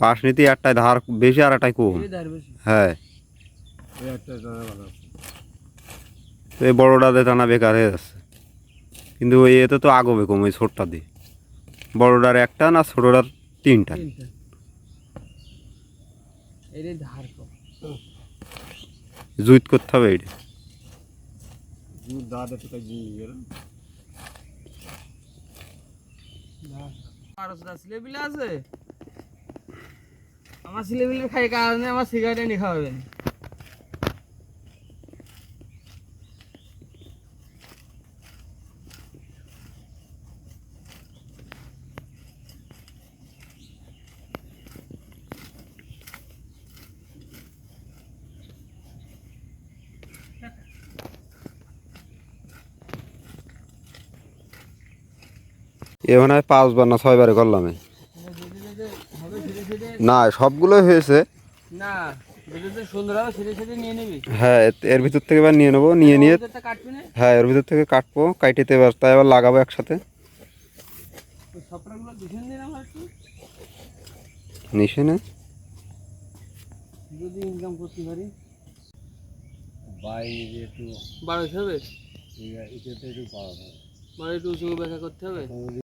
পাশ নিতে একটাই ধার বেশি আর একটাই কম। এই ধার বেশি। হ্যাঁ। এই তো এই বড়োটাতে টানা বেকার হয়ে যাচ্ছে। কিন্তু ওই এতে তো আগবে কম ওই ছোটটা দিয়ে। বড়োটার একটা না ছোটোটার তিনটা। জুইত করতে হবে দিয়ে ছেলেপিলে আছে? আমার ছেলেপিলে খাই কারণে আমার সিগারেট এনে খাওয়াবেন এ মনে হয় পাঁচবার না ছয়বারে করলাম না সবগুলোই হয়েছে। না হ্যাঁ এর- ভিতর থেকে এবার নিয়ে নেব নিয়ে নিয়ে না? হ্যাঁ এর ভিতর থেকে কাটবো কাইটেতে এবার তাই এবার লাগাবো একসাথে। নিশে যদি ইনকাম করতে পারি। বাইরে একটু বারোশো হবে? এটাতে একটু বারো একটু উঁচু বেচা করতে হবে?